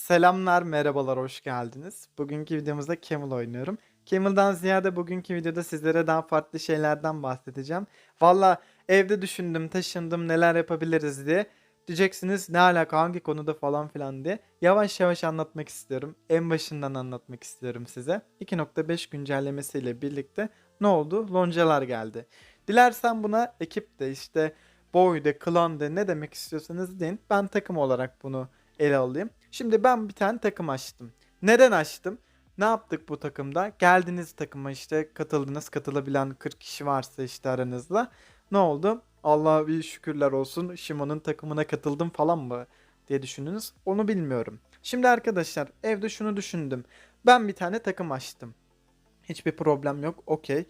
Selamlar, merhabalar, hoş geldiniz. Bugünkü videomuzda Camel oynuyorum. Camel'dan ziyade bugünkü videoda sizlere daha farklı şeylerden bahsedeceğim. Valla evde düşündüm, taşındım, neler yapabiliriz diye. Diyeceksiniz ne alaka, hangi konuda falan filan diye. Yavaş yavaş anlatmak istiyorum. En başından anlatmak istiyorum size. 2.5 güncellemesiyle birlikte ne oldu? Loncalar geldi. Dilersen buna ekip de işte boy de, klan de ne demek istiyorsanız deyin. Ben takım olarak bunu ele alayım. Şimdi ben bir tane takım açtım. Neden açtım? Ne yaptık bu takımda? Geldiniz takıma işte katıldınız. Katılabilen 40 kişi varsa işte aranızda. Ne oldu? Allah'a bir şükürler olsun. Şimon'un takımına katıldım falan mı diye düşündünüz. Onu bilmiyorum. Şimdi arkadaşlar evde şunu düşündüm. Ben bir tane takım açtım. Hiçbir problem yok. Okey.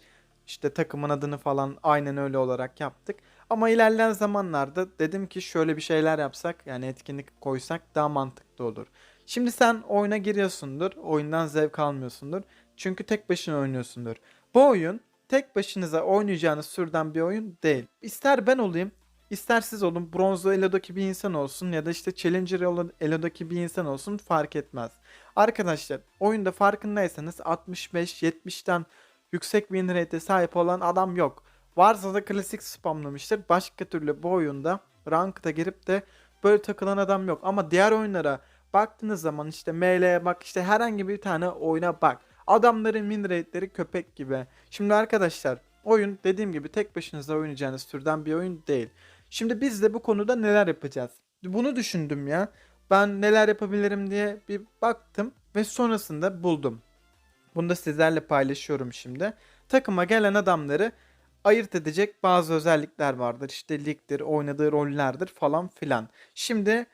İşte takımın adını falan aynen öyle olarak yaptık. Ama ilerleyen zamanlarda dedim ki şöyle bir şeyler yapsak yani etkinlik koysak daha mantıklı olur. Şimdi sen oyuna giriyorsundur. Oyundan zevk almıyorsundur. Çünkü tek başına oynuyorsundur. Bu oyun tek başınıza oynayacağınız türden bir oyun değil. İster ben olayım, ister siz olun, bronzlu Elo'daki bir insan olsun ya da işte Challenger Elo'daki bir insan olsun fark etmez. Arkadaşlar oyunda farkındaysanız 65-70'ten yüksek win rate'e sahip olan adam yok. Varsa da klasik spamlamıştır. Başka türlü bu oyunda rankta girip de böyle takılan adam yok. Ama diğer oyunlara baktığınız zaman işte ML'ye bak işte herhangi bir tane oyuna bak. Adamların win rate'leri köpek gibi. Şimdi arkadaşlar oyun dediğim gibi tek başınıza oynayacağınız türden bir oyun değil. Şimdi biz de bu konuda neler yapacağız? Bunu düşündüm ya. Ben neler yapabilirim diye bir baktım ve sonrasında buldum. Bunu da sizlerle paylaşıyorum şimdi. Takıma gelen adamları ayırt edecek bazı özellikler vardır. İşte ligdir, oynadığı rollerdir falan filan. Şimdi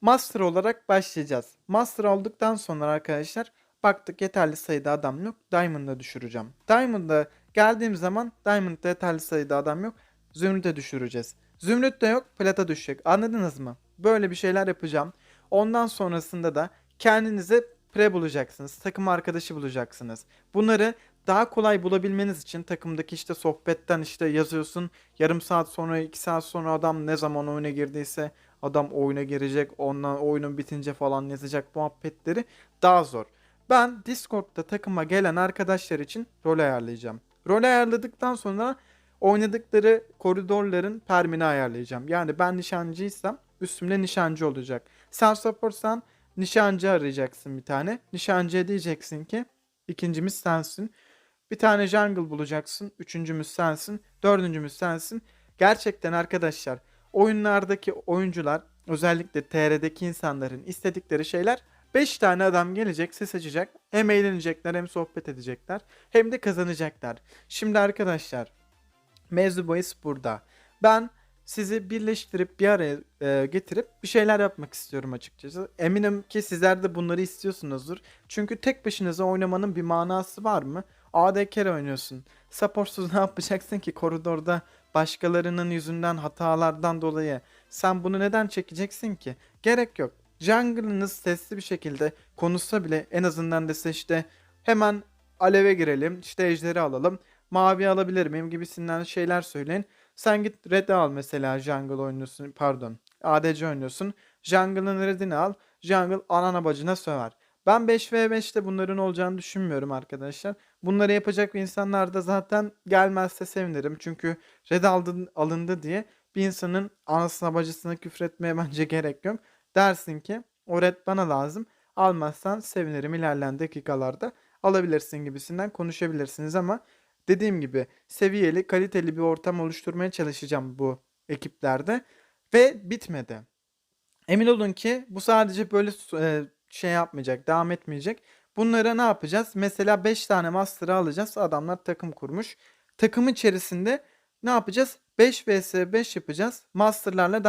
Master olarak başlayacağız. Master olduktan sonra arkadaşlar baktık yeterli sayıda adam yok. Diamond'a düşüreceğim. Diamond'a geldiğim zaman Diamond'da yeterli sayıda adam yok. Zümrüt'e düşüreceğiz. Zümrüt de yok, plata düşecek. Anladınız mı? Böyle bir şeyler yapacağım. Ondan sonrasında da kendinize pre bulacaksınız. Takım arkadaşı bulacaksınız. Bunları daha kolay bulabilmeniz için takımdaki işte sohbetten işte yazıyorsun. Yarım saat sonra, iki saat sonra adam ne zaman oyuna girdiyse adam oyuna girecek. Ondan oyunun bitince falan yazacak muhabbetleri daha zor. Ben Discord'da takıma gelen arkadaşlar için rol ayarlayacağım. Rol ayarladıktan sonra oynadıkları koridorların permini ayarlayacağım. Yani ben nişancıysam üstümde nişancı olacak. Sen supportsan nişancı arayacaksın bir tane. Nişancıya diyeceksin ki ikincimiz sensin. Bir tane jungle bulacaksın. Üçüncümüz sensin. Dördüncümüz sensin. Gerçekten arkadaşlar oyunlardaki oyuncular özellikle TR'deki insanların istedikleri şeyler 5 tane adam gelecek ses açacak. Hem eğlenecekler hem sohbet edecekler. Hem de kazanacaklar. Şimdi arkadaşlar mevzu bahis burada. Ben sizi birleştirip bir araya e, getirip bir şeyler yapmak istiyorum açıkçası. Eminim ki sizler de bunları istiyorsunuzdur. Çünkü tek başınıza oynamanın bir manası var mı? AD carry oynuyorsun. Supportsuz ne yapacaksın ki koridorda başkalarının yüzünden hatalardan dolayı? Sen bunu neden çekeceksin ki? Gerek yok. Jungle'ınız sesli bir şekilde konuşsa bile en azından dese işte hemen aleve girelim, işte ejderi alalım, mavi alabilir miyim gibisinden şeyler söyleyin. Sen git red al mesela jungle oynuyorsun pardon ADC oynuyorsun. Jungle'ın redini al. Jungle anana bacına söver. Ben 5v5'te bunların olacağını düşünmüyorum arkadaşlar. Bunları yapacak insanlar da zaten gelmezse sevinirim. Çünkü red aldın, alındı diye bir insanın anasına bacısına küfretmeye bence gerek yok. Dersin ki o red bana lazım. Almazsan sevinirim ilerleyen dakikalarda alabilirsin gibisinden konuşabilirsiniz ama dediğim gibi seviyeli, kaliteli bir ortam oluşturmaya çalışacağım bu ekiplerde ve bitmedi. Emin olun ki bu sadece böyle e, şey yapmayacak, devam etmeyecek. Bunlara ne yapacağız? Mesela 5 tane master'ı alacağız. Adamlar takım kurmuş. Takım içerisinde ne yapacağız? 5 vs 5 yapacağız. Master'larla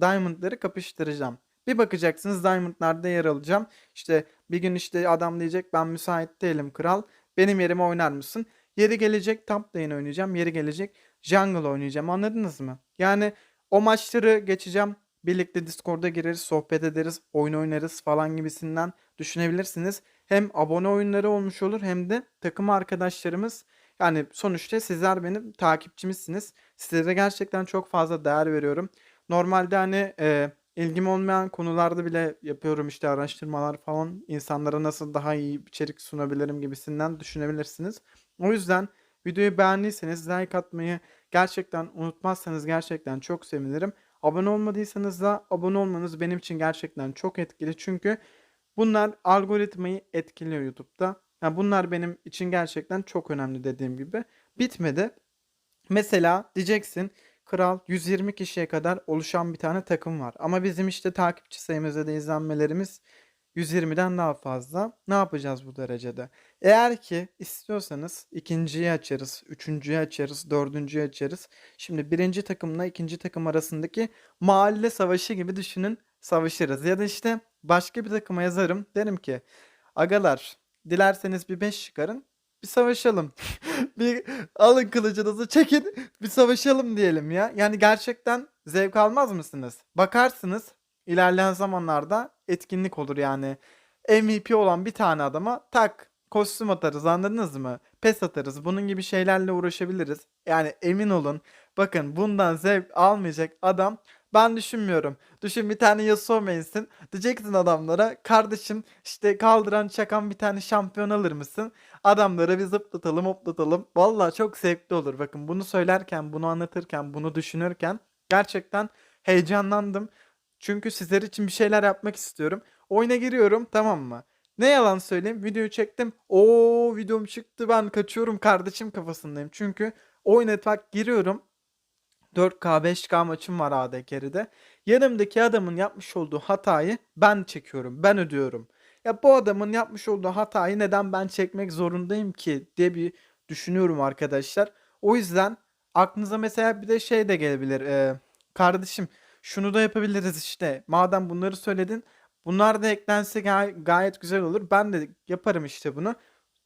diamond'ları kapıştıracağım. Bir bakacaksınız diamond'larda yer alacağım. İşte bir gün işte adam diyecek ben müsait değilim kral. Benim yerime oynar mısın? Yeri gelecek top lane oynayacağım. Yeri gelecek jungle oynayacağım. Anladınız mı? Yani o maçları geçeceğim. Birlikte Discord'a gireriz, sohbet ederiz, oyun oynarız falan gibisinden düşünebilirsiniz. Hem abone oyunları olmuş olur hem de takım arkadaşlarımız yani sonuçta sizler benim takipçimizsiniz. Sizlere gerçekten çok fazla değer veriyorum. Normalde hani e, ilgim olmayan konularda bile yapıyorum işte araştırmalar falan. İnsanlara nasıl daha iyi içerik sunabilirim gibisinden düşünebilirsiniz. O yüzden videoyu beğendiyseniz like atmayı gerçekten unutmazsanız gerçekten çok sevinirim. Abone olmadıysanız da abone olmanız benim için gerçekten çok etkili. Çünkü bunlar algoritmayı etkiliyor YouTube'da. Yani bunlar benim için gerçekten çok önemli dediğim gibi. Bitmedi. Mesela diyeceksin Kral 120 kişiye kadar oluşan bir tane takım var. Ama bizim işte takipçi sayımız ya da izlenmelerimiz 120'den daha fazla. Ne yapacağız bu derecede? Eğer ki istiyorsanız ikinciyi açarız, üçüncüyü açarız, dördüncüyü açarız. Şimdi birinci takımla ikinci takım arasındaki mahalle savaşı gibi düşünün savaşırız. Ya da işte başka bir takıma yazarım. Derim ki agalar dilerseniz bir 5 çıkarın bir savaşalım. bir alın kılıcınızı çekin bir savaşalım diyelim ya. Yani gerçekten zevk almaz mısınız? Bakarsınız ilerleyen zamanlarda etkinlik olur yani. MVP olan bir tane adama tak kostüm atarız anladınız mı? Pes atarız. Bunun gibi şeylerle uğraşabiliriz. Yani emin olun bakın bundan zevk almayacak adam ben düşünmüyorum. Düşün bir tane Yasuo main'sin. Diyeceksin adamlara kardeşim işte kaldıran çakan bir tane şampiyon alır mısın? Adamlara bir zıplatalım hoplatalım. Valla çok zevkli olur. Bakın bunu söylerken, bunu anlatırken, bunu düşünürken gerçekten heyecanlandım. Çünkü sizler için bir şeyler yapmak istiyorum. Oyuna giriyorum tamam mı? Ne yalan söyleyeyim videoyu çektim. O videom çıktı ben kaçıyorum kardeşim kafasındayım. Çünkü oyuna tak giriyorum. 4K 5K maçım var AD carry'de. Yanımdaki adamın yapmış olduğu hatayı ben çekiyorum. Ben ödüyorum. Ya bu adamın yapmış olduğu hatayı neden ben çekmek zorundayım ki diye bir düşünüyorum arkadaşlar. O yüzden aklınıza mesela bir de şey de gelebilir. Ee, kardeşim şunu da yapabiliriz işte. Madem bunları söyledin bunlar da eklense gay- gayet güzel olur. Ben de yaparım işte bunu.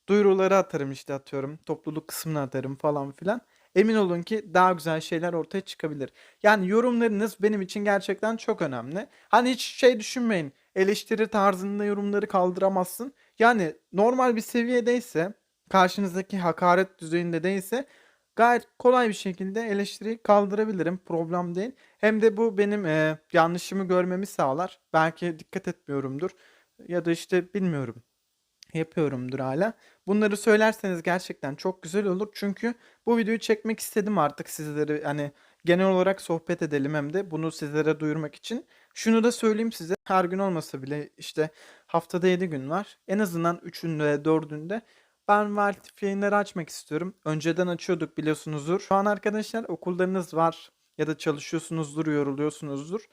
Duyuruları atarım işte atıyorum. Topluluk kısmına atarım falan filan. Emin olun ki daha güzel şeyler ortaya çıkabilir. Yani yorumlarınız benim için gerçekten çok önemli. Hani hiç şey düşünmeyin. Eleştiri tarzında yorumları kaldıramazsın. Yani normal bir seviyedeyse, karşınızdaki hakaret düzeyinde değilse gayet kolay bir şekilde eleştiriyi kaldırabilirim. Problem değil. Hem de bu benim e, yanlışımı görmemi sağlar. Belki dikkat etmiyorumdur. Ya da işte bilmiyorum yapıyorumdur hala. Bunları söylerseniz gerçekten çok güzel olur. Çünkü bu videoyu çekmek istedim artık sizlere hani genel olarak sohbet edelim hem de bunu sizlere duyurmak için. Şunu da söyleyeyim size her gün olmasa bile işte haftada 7 gün var. En azından 3'ünde 4'ünde ben Valtif yayınları açmak istiyorum. Önceden açıyorduk biliyorsunuzdur. Şu an arkadaşlar okullarınız var ya da çalışıyorsunuzdur, yoruluyorsunuzdur.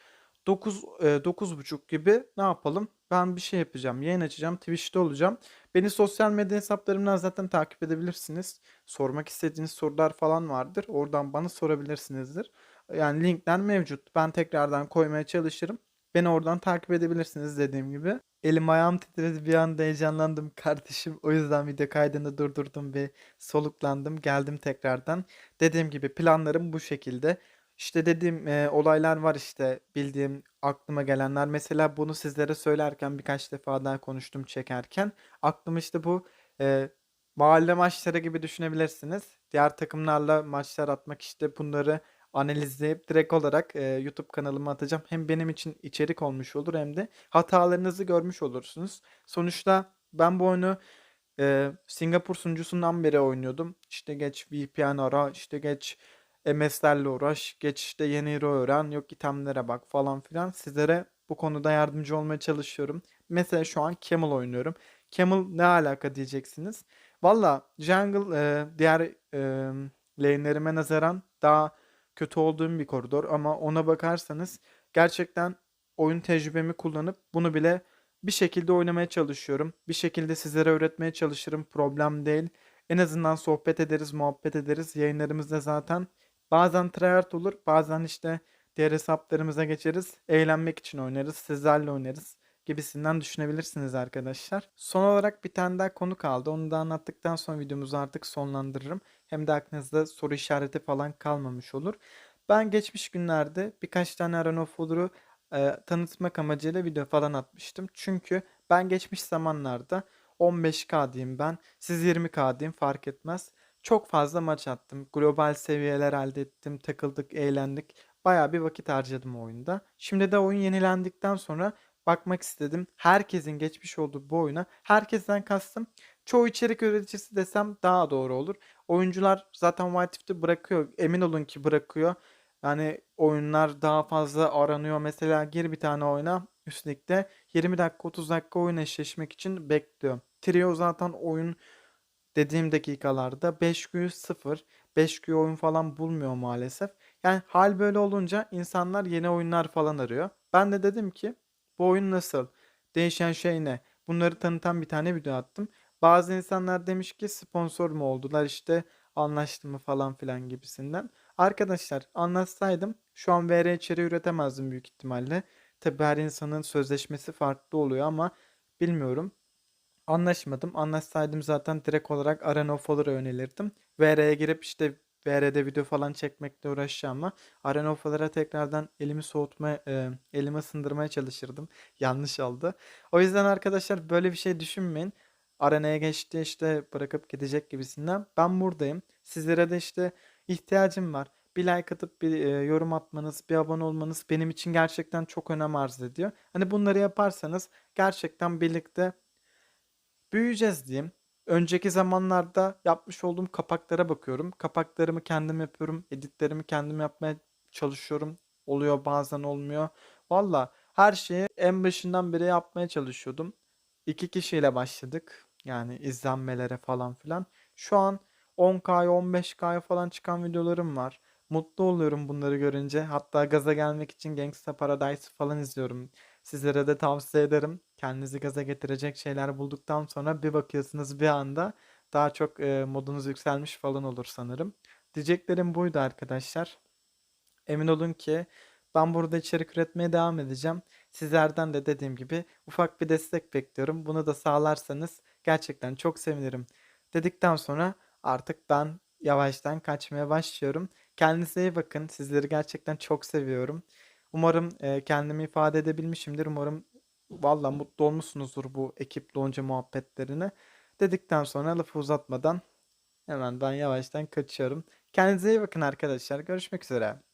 9 e, 9.30 gibi ne yapalım? Ben bir şey yapacağım. Yayın açacağım. Twitch'te olacağım. Beni sosyal medya hesaplarımdan zaten takip edebilirsiniz. Sormak istediğiniz sorular falan vardır. Oradan bana sorabilirsinizdir. Yani linkler mevcut. Ben tekrardan koymaya çalışırım. Beni oradan takip edebilirsiniz dediğim gibi. Elim ayağım titredi bir anda heyecanlandım kardeşim. O yüzden video kaydını durdurdum ve soluklandım. Geldim tekrardan. Dediğim gibi planlarım bu şekilde. İşte dediğim e, olaylar var işte bildiğim aklıma gelenler. Mesela bunu sizlere söylerken birkaç defa daha konuştum çekerken. Aklıma işte bu e, mahalle maçları gibi düşünebilirsiniz. Diğer takımlarla maçlar atmak işte bunları analizleyip direkt olarak e, YouTube kanalıma atacağım. Hem benim için içerik olmuş olur hem de hatalarınızı görmüş olursunuz. Sonuçta ben bu oyunu e, Singapur sunucusundan beri oynuyordum. İşte geç VPN ara, işte geç MS'lerle uğraş, geç işte yeni hero öğren, yok itemlere bak falan filan. Sizlere bu konuda yardımcı olmaya çalışıyorum. Mesela şu an Camel oynuyorum. Camel ne alaka diyeceksiniz. Valla Jungle e, diğer e, lane'lerime nazaran daha kötü olduğum bir koridor ama ona bakarsanız gerçekten oyun tecrübemi kullanıp bunu bile bir şekilde oynamaya çalışıyorum. Bir şekilde sizlere öğretmeye çalışırım. Problem değil. En azından sohbet ederiz, muhabbet ederiz. Yayınlarımızda zaten bazen tryhard olur, bazen işte diğer hesaplarımıza geçeriz. Eğlenmek için oynarız, sizlerle oynarız gibisinden düşünebilirsiniz arkadaşlar. Son olarak bir tane daha konu kaldı. Onu da anlattıktan sonra videomuzu artık sonlandırırım. Hem de aklınızda soru işareti falan kalmamış olur. Ben geçmiş günlerde birkaç tane of Valor'u e, tanıtmak amacıyla video falan atmıştım. Çünkü ben geçmiş zamanlarda 15k diyeyim ben. Siz 20k diyeyim fark etmez. Çok fazla maç attım. Global seviyeler elde ettim. Takıldık, eğlendik. Bayağı bir vakit harcadım oyunda. Şimdi de oyun yenilendikten sonra bakmak istedim. Herkesin geçmiş olduğu bu oyuna herkesten kastım çoğu içerik üreticisi desem daha doğru olur. Oyuncular zaten White Rift'i bırakıyor. Emin olun ki bırakıyor. Yani oyunlar daha fazla aranıyor. Mesela gir bir tane oyuna üstelikte 20 dakika 30 dakika oyun eşleşmek için bekliyor. Trio zaten oyun dediğim dakikalarda 5Q 0, 5Q oyun falan bulmuyor maalesef. Yani hal böyle olunca insanlar yeni oyunlar falan arıyor. Ben de dedim ki bu oyun nasıl? Değişen şey ne? Bunları tanıtan bir tane video attım. Bazı insanlar demiş ki sponsor mu oldular işte anlaştı mı falan filan gibisinden. Arkadaşlar anlatsaydım şu an VR içeriği üretemezdim büyük ihtimalle. Tabi her insanın sözleşmesi farklı oluyor ama bilmiyorum. Anlaşmadım. Anlaşsaydım zaten direkt olarak Arena of Valor'a yönelirdim. VR'ye girip işte VR'de video falan çekmekle uğraşacağım ama Arena of Valor'a tekrardan elimi soğutmaya, e, elimi ısındırmaya çalışırdım. Yanlış oldu. O yüzden arkadaşlar böyle bir şey düşünmeyin. Arena'ya geçti işte bırakıp gidecek gibisinden. Ben buradayım. Sizlere de işte ihtiyacım var. Bir like atıp bir e, yorum atmanız, bir abone olmanız benim için gerçekten çok önem arz ediyor. Hani bunları yaparsanız gerçekten birlikte büyüyeceğiz diyeyim. Önceki zamanlarda yapmış olduğum kapaklara bakıyorum. Kapaklarımı kendim yapıyorum. Editlerimi kendim yapmaya çalışıyorum. Oluyor bazen olmuyor. Valla her şeyi en başından beri yapmaya çalışıyordum. İki kişiyle başladık. Yani izlenmelere falan filan. Şu an 10K'ya 15K'ya falan çıkan videolarım var. Mutlu oluyorum bunları görünce. Hatta gaza gelmek için Gangsta Paradise falan izliyorum. Sizlere de tavsiye ederim. Kendinizi gaza getirecek şeyler bulduktan sonra bir bakıyorsunuz bir anda daha çok e, modunuz yükselmiş falan olur sanırım. Diyeceklerim buydu arkadaşlar. Emin olun ki ben burada içerik üretmeye devam edeceğim. Sizlerden de dediğim gibi ufak bir destek bekliyorum. Bunu da sağlarsanız gerçekten çok sevinirim. Dedikten sonra artık ben yavaştan kaçmaya başlıyorum. Kendinize iyi bakın. Sizleri gerçekten çok seviyorum. Umarım e, kendimi ifade edebilmişimdir. Umarım valla mutlu olmuşsunuzdur bu ekip lonca muhabbetlerine. Dedikten sonra lafı uzatmadan hemen ben yavaştan kaçıyorum. Kendinize iyi bakın arkadaşlar. Görüşmek üzere.